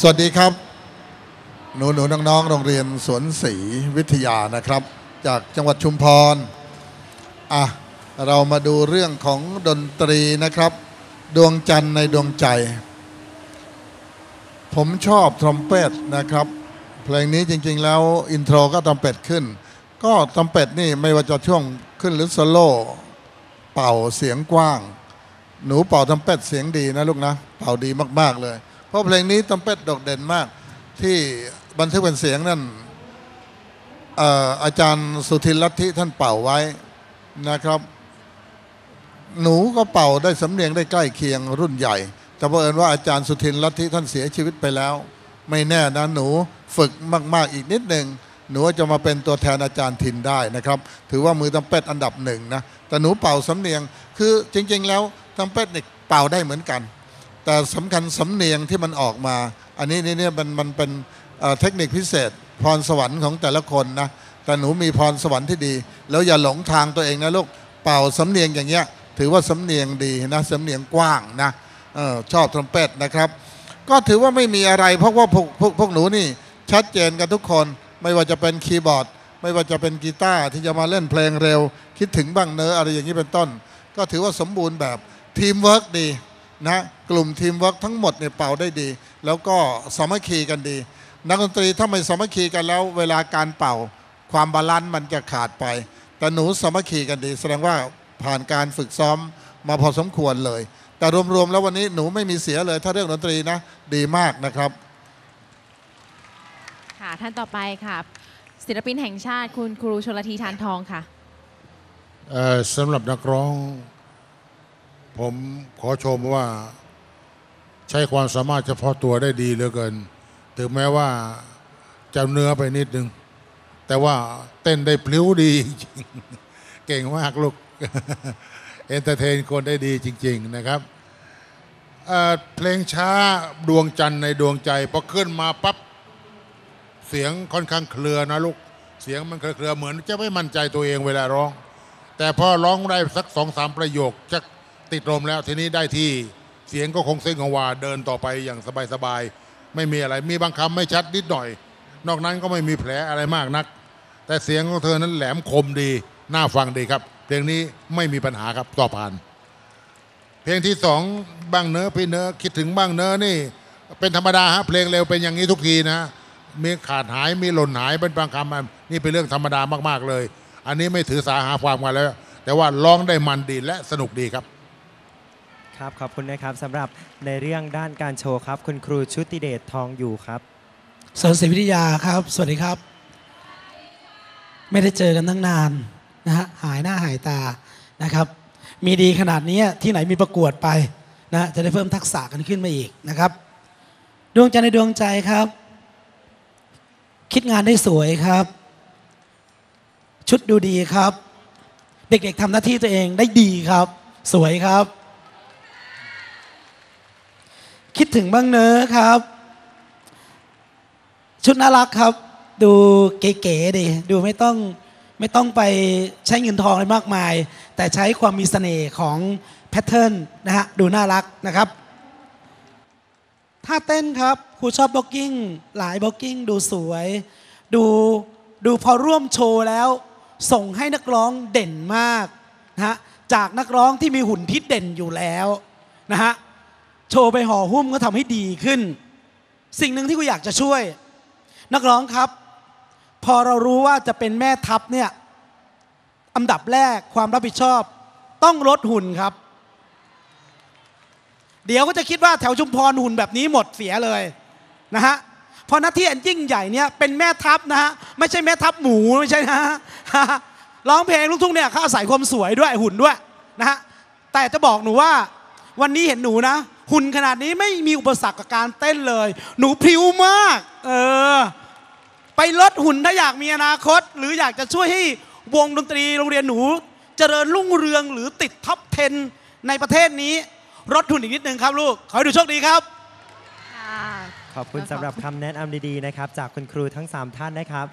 สวัสดีครับ หนูหนูน้องๆ โรงเรียนสวนศรีวิทยานะครับ จากจังหวัดชุมพร อะ เรามาดูเรื่องของดนตรีนะครับ ดวงจันทร์ในดวงใจ ผมชอบทรอมเป็ตนะครับ เพลงนี้จริงๆแล้วอินโทรก็ทรอมเป็ตขึ้น ก็ทรอมเป็ตนี่ไม่ว่าจะช่วงขึ้นหรือโซโล่เป่าเสียงกว้าง หนูเป่าทำเป็ดเสียงดีนะลูกนะ เป่าดีมากๆเลย เพราะเพลงนี้ทำเป็ดโดดเด่นมาก ที่บันทึกเป็นเสียงนั่นอาจารย์สุทินลัทธิท่านเป่าไว้นะครับ หนูก็เป่าได้สำเนียงได้ใกล้เคียงรุ่นใหญ่ แต่บังเอิญว่าอาจารย์สุทินลัทธิท่านเสียชีวิตไปแล้ว ไม่แน่นะหนูฝึกมาก ๆ อีกนิดหนึ่งหนูจะมาเป็นตัวแทนอาจารย์ทินได้นะครับ ถือว่ามือตำเป็ดอันดับหนึ่งนะแต่หนูเป่าสำเนียงคือจริง ๆ แล้วตำเป็ดเนี่เป่าได้เหมือนกัน แต่สำคัญสำเนียงที่มันออกมา อันนี้นี่เนี่ยมันมันเป็นเทคนิคพิเศษ พรสวรรค์ของแต่ละคนนะแต่หนูมีพรสวรรค์ที่ดี แล้วอย่าหลงทางตัวเองนะลูกเป่าสำเนียงอย่างเงี้ยถือว่าสำเนียงดีนะสำเนียงกว้างนะออชอบทรัมเป็ตนะครับ ก็ถือว่าไม่มีอะไร เพราะว่าพวกพวกพวกหนูนี่ชัดเจนกันทุกคน ไม่ว่าจะเป็นคีย์บอร์ด ไม่ว่าจะเป็นกีตาร์ที่จะมาเล่นเพลงเร็ว คิดถึงบ้างเนอะอะไรอย่างนี้เป็นต้น ก็ถือว่าสมบูรณ์แบบทีมเวิร์กดี นะกลุ่มทีมเวิร์กทั้งหมดเนี่ยเป่าได้ดี แล้วก็สามัคคีกันดี นักดนตรีถ้าไม่สามัคคีกันแล้ว เวลาการเป่าความบาลานซ์มันจะขาดไป แต่หนูสามัคคีกันดี แสดงว่าผ่านการฝึกซ้อมมาพอสมควรเลย แต่รวมๆแล้ววันนี้หนูไม่มีเสียเลย ถ้าเรื่องดนตรีนะดีมากนะครับค่ะท่านต่อไปค่ะศิลปินแห่งชาติคุณครูชลทีทานทองค่ะเอ่อสำหรับนักร้อง ผมขอชมว่าใช้ความสามารถเฉพาะตัวได้ดีเหลือเกิน ถึงแม้ว่าจะเนื้อไปนิดนึง แต่ว่าเต้นได้พลิ้วดีจริงเก่งมากลูก เอนเตอร์เทนคนได้ดีจริง ๆนะครับเเพลงช้าดวงจันทร์ในดวงใจพอขึ้นมาปั๊บเสียงค่อนข้างเคลือนะลูก เสียงมันเคลือเหมือนจะไม่มั่นใจตัวเองเวลาร้อง แต่พอร้องได้สักสองสามประโยคจะ ติดลมแล้วทีนี้ได้ที่เสียงก็คงเส้นของวาเดินต่อไปอย่างสบายๆไม่มีอะไรมีบางคำไม่ชัดนิดหน่อย นอกนั้นก็ไม่มีแผลอะไรมากนัก แต่เสียงของเธอนั้นแหลมคมดีน่าฟังดีครับเพลงนี้ไม่มีปัญหาครับต่อผ่าน เพลงที่สองบ้างเนื้อพี่เนื้อคิดถึงบ้างเนื้อนี่ เป็นธรรมดาฮะเพลงเร็วเป็นอย่างนี้ทุกทีนะมีขาดหายมีหล่นหายเป็นบางคำนี่เป็นเรื่องธรรมดามากๆเลย อันนี้ไม่ถือสาหาความกันแล้ว แต่ว่าร้องได้มันดีและสนุกดีครับ ครับขอบคุณนะครับสำหรับในเรื่องด้านการโชว์ครับ คุณครูชุติเดชทองอยู่ครับสวนศรีวิทยาครับ สวัสดีครับ ไม่ได้เจอกันตั้งนานนะฮะหายหน้าหายตานะครับ มีดีขนาดนี้ที่ไหนมีประกวดไปนะจะได้เพิ่มทักษะกันขึ้นมาอีกนะครับ ดวงใจในดวงใจครับ คิดงานได้สวยครับ ชุดดูดีครับ เด็กๆทำหน้าที่ตัวเองได้ดีครับ สวยครับ คิดถึงบ้างเนอะครับ ชุดน่ารักครับ ดูเก๋ๆดีดูไม่ต้องไม่ต้องไปใช้เงินทองอะไรมากมาย แต่ใช้ความมีเสน่ห์ของแพทเทิร์นนะฮะดูน่ารักนะครับท่าเต้นครับครูชอบบล็อกกิ้งหลายบล็อกกิ้งดูสวย ดูดูพอร่วมโชว์แล้ว ส่งให้นักร้องเด่นมากนะฮะจากนักร้องที่มีหุ่นที่เด่นอยู่แล้วนะฮะ โชว์ไปห่อหุ้มก็ทำให้ดีขึ้น สิ่งหนึ่งที่กูอยากจะช่วย นักร้องครับ พอเรารู้ว่าจะเป็นแม่ทัพเนี่ยอันดับแรกความรับผิดชอบ ต้องลดหุ่นครับ เดี๋ยวก็จะคิดว่าแถวชุมพรหุ่นแบบนี้หมดเสียเลยนะฮะเพราะหน้าที่อันยิ่งใหญ่เนี่ยเป็นแม่ทัพนะฮะไม่ใช่แม่ทัพหมูไม่ใช่นะฮะร้องเพลงลูกทุ่งเนี่ยเขาอาศัยความสวยด้วยหุ่นด้วยนะฮะแต่จะบอกหนูว่าวันนี้เห็นหนูนะ หุ่นขนาดนี้ไม่มีอุปสรรคกับการเต้นเลย หนูพริ้วมาก เออ ไปลดหุ่นถ้าอยากมีอนาคต หรืออยากจะช่วยให้วงดนตรีโรงเรียนหนู เจริญรุ่งเรืองหรือติดท็อป 10 ในประเทศนี้ลดหุ่นอีกนิดนึงครับลูก ขอให้ดูโชคดีครับค่ะขอบคุณสำหรับคำแนะนำดีๆนะครับ จากคุณครูทั้ง 3 ท่านนะครับ